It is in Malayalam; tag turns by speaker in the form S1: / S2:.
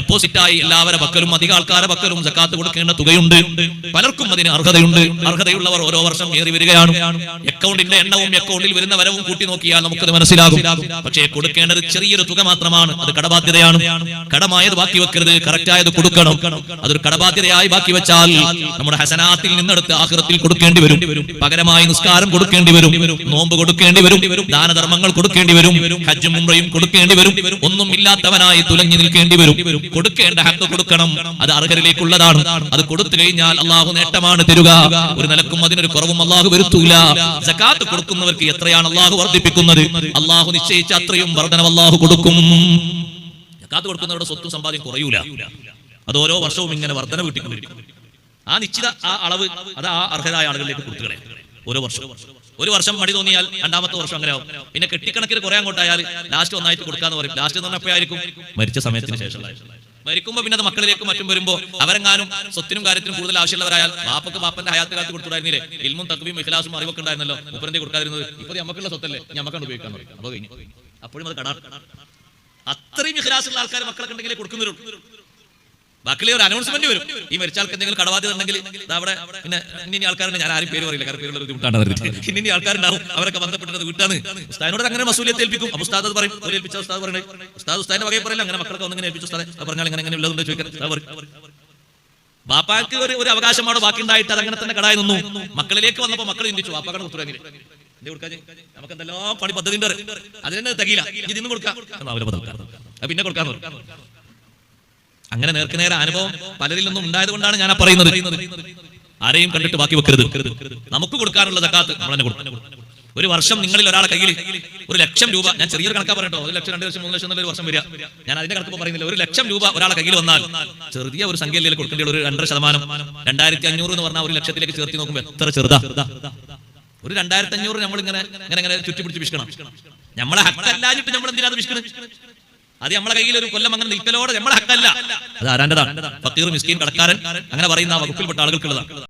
S1: ഡെപ്പോസിറ്റായി എല്ലാവരുടെ പക്കലും അധിക ആൾക്കാരെ പക്കലും സക്കാത്ത് കൊടുക്കേണ്ട തുകയുണ്ട്. പലർക്കും അതിന് അർഹതയുണ്ട്. അർഹതയുള്ളവർ ഓരോ വർഷം ഏറി വരികയാണ്. അക്കൗണ്ടിന്റെ എണ്ണവും അക്കൗണ്ടിൽ വരുന്ന വരവും കൂട്ടി നോക്കിയാൽ നമുക്കത് മനസ്സിലാകും. പക്ഷേ കൊടുക്കേണ്ടത് ചെറിയൊരു തുക മാത്രമാണ്. അത് കടബാധ്യതയാണ്. കടമായത് ബാക്കി വെക്കരുത്. കറക്റ്റായത് കൊടുക്കണം. അതൊരു കടബാധ്യതയായി ബാക്കി വെച്ചാൽ നമ്മുടെ ഹസനാത്തിൽ നിന്നെടുത്ത് ആഹൃത്തിൽ കൊടുക്കേണ്ടി വരും. പകരമായി നിസ്കാരം കൊടുക്കേണ്ടി വരും. നോമ്പ് കൊടുക്കേണ്ടി വരും. ദാനധർമ്മങ്ങൾ കൊടുക്കേണ്ടി വരും. ഹജ്ജും ഉംറയും കൊടുക്കേണ്ടി വരും. ഒന്നും ഇല്ലാത്തവനായി തുലഞ്ഞു നിൽക്കേണ്ടി വരും. കൊടുക്കേണ്ട ഹക്ക് കൊടുക്കണം. അത് അർഹരിലേക്കുള്ളതാണ്. അത് കൊടുത്തു കഴിഞ്ഞാൽ അള്ളാഹു നേട്ടമാണ് തരുക. ഒരു നിലക്കും അതിനൊരു കുറവും അള്ളാഹു വരുത്തൂല. സക്കാത്ത് കൊടുക്കുന്നവർക്ക് എത്രയാണ് അള്ളാഹു വർദ്ധിപ്പിക്കുന്നത്? അള്ളാഹു നിശ്ചയിച്ച അത്രയും വർധനം അള്ളാഹു കൊടുക്കും. സക്കാത്ത് കൊടുക്കുന്നവരുടെ സ്വത്തും സമ്പാദ്യം കുറയൂല. അത് ഓരോ വർഷവും ഇങ്ങനെ വർധന വീട്ടിക്കൊണ്ടിരിക്കും ആ നിശ്ചിത ആ അളവ് അത് ആ അർഹരായ ആളുകളിലേക്ക് കൊടുത്തുകളെ ഓരോ വർഷം. ഒരു വർഷം മടി തോന്നിയാൽ രണ്ടാമത്തെ വർഷം അങ്ങനെ ആവും. പിന്നെ കെട്ടിക്കണക്കിന് കുറെ അങ്ങോട്ടായാൽ ലാസ്റ്റ് ഒന്നായിട്ട് കൊടുക്കാന്ന് പറയും. ലാസ്റ്റ് എന്ന് പറഞ്ഞപ്പോഴായിരിക്കും മരിച്ച സമയത്തിന് ശേഷം മരിക്കുമ്പോ പിന്നെ അത് മക്കളിലേക്ക് മറ്റും വരുമ്പോ അവരെങ്ങാനും സ്വത്തിനും കാര്യത്തിനും കൂടുതൽ ആവശ്യമുള്ളവരായാൽ ബാപ്പക്ക് ബാപ്പന്റെ ഹയാത്ത് കാലത്ത് കൊടുത്തുണ്ടായിരുന്നില്ലേ ഇൽമും തക്കവിയും ഇഖ്ലാസും അറിവൊക്കെ ഉണ്ടായിരുന്നല്ലോ. മുപ്പരന്റെ കൊടുക്കാതിരുന്നത്? ഇപ്പൊ നമുക്കുള്ള സ്വത്തല്ലേ. ഞമ്മക്കാണ് ഉപയോഗിക്കാൻ പറയും. അപ്പൊ കഴിഞ്ഞു. അപ്പോഴും അത് കടാ അത്രയും ഇഖ്ലാസുള്ള ആൾക്കാർ മക്കളൊക്കെ ഉണ്ടെങ്കിലേ കൊടുക്കുന്നുള്ളൂ. ബാക്കിലെ ഒരു അനൗൺസ്മെന്റ് വരും. ഈ മരിച്ച ആൾക്ക് എന്തെങ്കിലും കടബാധ്യത ഉണ്ടെങ്കിൽ അവിടെ പിന്നെ ഇനി ആൾക്കാരുണ്ട്. ഞാൻ ആരും പേര് പറയില്ല. കാരണം പേരുള്ള ബുദ്ധിമുട്ടാണ് ഇനി ആൾക്കാരുണ്ടാവും. അവരൊക്കെ ബന്ധപ്പെട്ടത് വീട്ടാണ് ഉസ്താദിനോട് അങ്ങനെ മസൂലിയത്തെ ഏൽപ്പിക്കും. അപ്പൊ ഉസ്താദ് പറയും. ഏൽപ്പിച്ച ഉസ്താദ് പറയണേ. ഉസ്താദ് ഉസ്താദിന്റെ വകയെ പറയില്ല. അങ്ങനെ മക്കളൊക്കെ ഒന്നിങ്ങനെ ഏൽപ്പിച്ച ഉസ്താദ്. പറഞ്ഞാൽ ഇങ്ങനെ ഇങ്ങനെ ഉള്ളതുണ്ട് ചോദിക്കാൻ ബാപ്പാക്ക് ഒരു ഒരു അവകാശമാണ്. ബാക്കി ഉണ്ടായിട്ട് അതങ്ങനെ തന്നെ കടായി നിന്നു. മക്കളിലേക്ക് വന്നപ്പോ മക്കൾ ചിന്തിച്ചു ബാപ്പാക്കാണ് കൊടുക്കാൻ നമുക്ക് എന്തെല്ലാം പണി പദ്ധതി ഉണ്ട് അതിനെ തകില ഇതിന്ന് കൊടുക്കാം. പിന്നെ കൊടുക്കാൻ അങ്ങനെ നേർക്ക് നേരെ അനുഭവം പലരിൽ നിന്നും ഉണ്ടായത് കൊണ്ടാണ് ഞാൻ പറയുന്നത്. ആരെയും കണ്ടിട്ട് ബാക്കി വെക്കരുത്. നമുക്ക് കൊടുക്കാനുള്ള സക്കാത്ത് ഒരു വർഷം നിങ്ങളിൽ ഒരാളെ കയ്യിൽ ഒരു ലക്ഷം രൂപ ഞാൻ ചെറിയൊരു കണക്കാ പറയട്ടോ ഒരു ലക്ഷം രണ്ട് ലക്ഷം മൂന്ന് ലക്ഷം എന്നുള്ള ഒരു വർഷം വരിക. ഞാൻ അതിന്റെ കണക്ക് പറയുന്നില്ല. ഒരു ലക്ഷം രൂപ ഒരാളെ കയ്യിൽ വന്നാൽ ചെറിയ ഒരു സംഖ്യയിൽ കൊടുക്കേണ്ട ഒരു രണ്ടര ശതമാനം രണ്ടായിരത്തി അഞ്ഞൂറ് എന്ന് പറഞ്ഞാൽ ഒരു ലക്ഷത്തിലേക്ക് ചേർത്തി നോക്കുമ്പോൾ എത്ര ചെറുതാ. ഒരു രണ്ടായിരത്തി അഞ്ഞൂറ് നമ്മൾ ഇങ്ങനെ ഇങ്ങനെ ഇങ്ങനെ ചുറ്റി പിടിച്ച് വിഷ്കണം നമ്മളെ ഹക്കല്ലാഞ്ഞിട്ട് നമ്മൾ എന്തിനാ അത് വിഷ്കണം അത് നമ്മളെ കയ്യിൽ ഒരു കൊല്ലം അങ്ങനെ നിൽക്കലോടെ നമ്മളെ ഹക്കല്ല. അത് ആരാന്റെതാണ് ഫക്കീർ മിസ്കീൻ കടക്കാരൻ. അങ്ങനെ പറയുന്ന ആ വകുപ്പിൽപ്പെട്ട ആളുകൾക്കുള്ളതാണ്